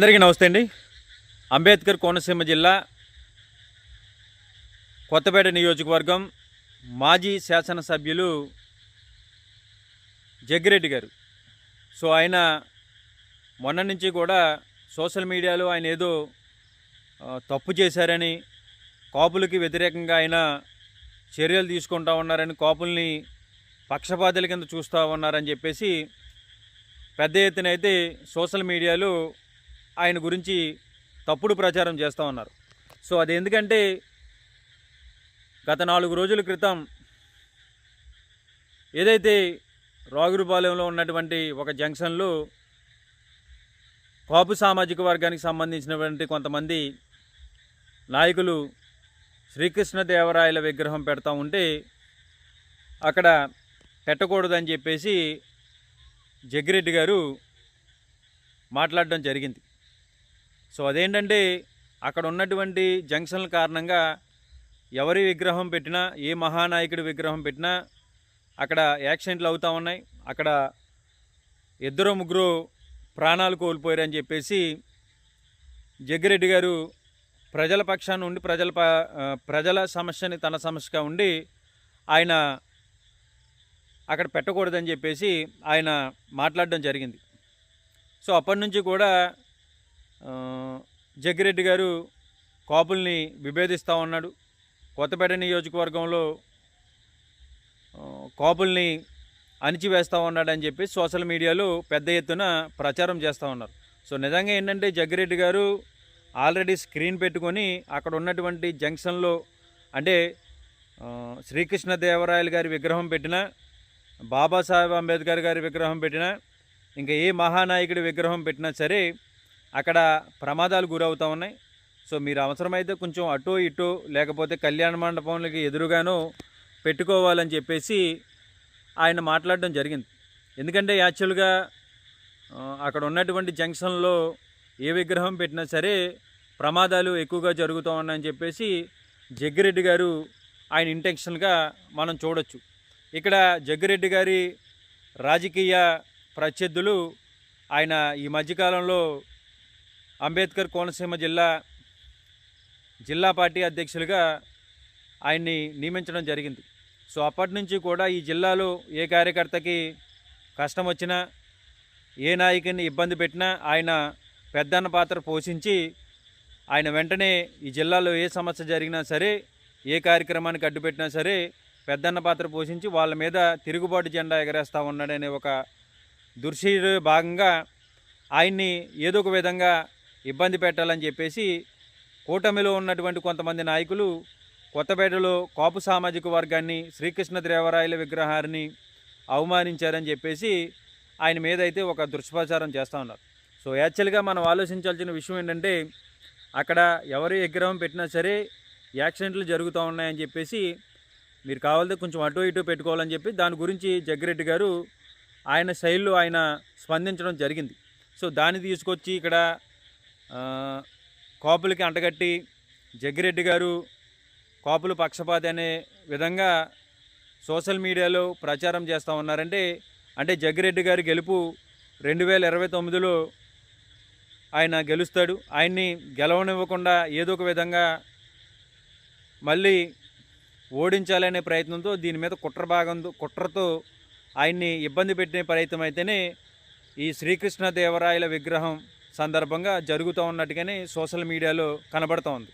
అందరికీ నమస్తే అండి. అంబేద్కర్ కోనసీమ జిల్లా కొత్తపేట నియోజకవర్గం మాజీ శాసనసభ్యులు జగ్గిరెడ్డి గారు. సో ఆయన మొన్న నుంచి కూడా సోషల్ మీడియాలో ఆయన ఏదో తప్పు చేశారని కాపులకి వ్యతిరేకంగా ఆయన చర్యలు తీసుకుంటా ఉన్నారని కాపుల్ని పక్షపాతుల కింద చూస్తూ ఉన్నారని చెప్పేసి పెద్ద ఎత్తున అయితే సోషల్ మీడియాలో ఆయన గురించి తప్పుడు ప్రచారం చేస్తూ ఉన్నారు. సో అది ఎందుకంటే గత నాలుగు రోజుల క్రితం ఏదైతే రాగురుపాలెంలో ఉన్నటువంటి ఒక జంక్షన్లో కాపు సామాజిక వర్గానికి సంబంధించినటువంటి కొంతమంది నాయకులు శ్రీకృష్ణదేవరాయల విగ్రహం పెడతా ఉంటే అక్కడ పెట్టకూడదని చెప్పేసి జగ్గిరెడ్డి గారు మాట్లాడడం జరిగింది. సో అదేంటంటే అక్కడ ఉన్నటువంటి జంక్షన్ల కారణంగా ఎవరి విగ్రహం పెట్టినా ఏ మహానాయకుడి విగ్రహం పెట్టినా అక్కడ యాక్సిడెంట్లు అవుతూ ఉన్నాయి. అక్కడ ఇద్దరు ముగ్గురు ప్రాణాలు కోల్పోయారని చెప్పేసి జగ్గిరెడ్డి గారు ప్రజల పక్షాన ఉండి ప్రజల ప్రజల సమస్యని తన సమస్యగా ఉండి ఆయన అక్కడ పెట్టకూడదని చెప్పేసి ఆయన మాట్లాడడం జరిగింది. సో అప్పటి నుంచి కూడా జగ్గిరెడ్డి గారు కాపుల్ని విభేదిస్తూ ఉన్నాడు. కొత్తపేట నియోజకవర్గంలో కాపుల్ని అణిచివేస్తూ ఉన్నాడని చెప్పి సోషల్ మీడియాలో పెద్ద ఎత్తున ప్రచారం చేస్తూ ఉన్నారు. సో నిజంగా ఏంటంటే జగ్గిరెడ్డి గారు ఆల్రెడీ స్క్రీన్ పెట్టుకొని అక్కడ ఉన్నటువంటి జంక్షన్లో అంటే శ్రీకృష్ణదేవరాయలు గారి విగ్రహం పెట్టిన బాబాసాహెబ్ అంబేద్కర్ గారి విగ్రహం పెట్టినా ఇంకా ఏ మహానాయకుడి విగ్రహం పెట్టినా సరే అక్కడ ప్రమాదాలు గురవుతూ ఉన్నాయి. సో మీరు అవసరమైతే కొంచెం అటు ఇటు లేకపోతే కళ్యాణ మండపంలకి ఎదురుగానో పెట్టుకోవాలని చెప్పేసి ఆయన మాట్లాడడం జరిగింది. ఎందుకంటే యాక్చువల్గా అక్కడ ఉన్నటువంటి జంక్షన్లో ఏ విగ్రహం పెట్టినా సరే ప్రమాదాలు ఎక్కువగా జరుగుతూ ఉన్నాయని చెప్పేసి జగ్గిరెడ్డి గారు ఆయన ఇంటెన్షన్గా మనం చూడొచ్చు. ఇక్కడ జగ్గిరెడ్డి గారి రాజకీయ ప్రత్యర్థులు ఆయన ఈ మధ్యకాలంలో అంబేద్కర్ కోనసీమ జిల్లా జిల్లా పార్టీ అధ్యక్షులుగా ఆయన్ని నియమించడం జరిగింది. సో అప్పటి నుంచి కూడా ఈ జిల్లాలో ఏ కార్యకర్తకి కష్టం వచ్చినా ఏ నాయకుని ఇబ్బంది పెట్టినా ఆయన పెద్దన్న పాత్ర పోషించి ఆయన వెంటనే ఈ జిల్లాలో ఏ సమస్య జరిగినా సరే ఏ కార్యక్రమానికి అడ్డుపెట్టినా సరే పెద్దన్న పాత్ర పోషించి వాళ్ళ మీద తిరుగుబాటు జెండా ఎగరేస్తూ ఉన్నాడనే ఒక దుర్శీల భాగంగా ఆయన్ని ఏదో ఒక విధంగా ఇబ్బంది పెట్టాలని చెప్పేసి కూటమిలో ఉన్నటువంటి కొంతమంది నాయకులు కొత్తపేటలో కాపు సామాజిక వర్గాన్ని శ్రీకృష్ణదేవరాయల విగ్రహాన్ని అవమానించారని చెప్పేసి ఆయన మీద అయితే ఒక దుష్ప్రచారం చేస్తూ ఉన్నారు. సో యాక్చువల్గా మనం ఆలోచించాల్సిన విషయం ఏంటంటే అక్కడ ఎవరి విగ్రహం పెట్టినా సరే యాక్సిడెంట్లు జరుగుతూ ఉన్నాయని చెప్పేసి మీరు కావాలంటే కొంచెం అటు ఇటు పెట్టుకోవాలని చెప్పి దాని గురించి జగ్గిరెడ్డి గారు ఆయన శైలిలో ఆయన స్పందించడం జరిగింది. సో దాన్ని తీసుకొచ్చి ఇక్కడ కాపులకి అంటగట్టి జగ్గిరెడ్డి గారు కాపులు పక్షపాతి అనే విధంగా సోషల్ మీడియాలో ప్రచారం చేస్తూ ఉన్నారంటే అంటే జగ్గిరెడ్డి గారి గెలుపు రెండు వేల ఇరవై తొమ్మిదిలో ఆయన గెలుస్తాడు. ఆయన్ని గెలవనివ్వకుండా ఏదో ఒక విధంగా మళ్ళీ ఓడించాలనే ప్రయత్నంతో దీని మీద కుట్ర భాగంతో కుట్రతో ఆయన్ని ఇబ్బంది పెట్టిన ప్రయత్నం అయితేనే ఈ శ్రీకృష్ణదేవరాయల విగ్రహం సందర్భంగా జరుగుతూ ఉన్నట్టుగానే సోషల్ మీడియాలో కనబడుతోంది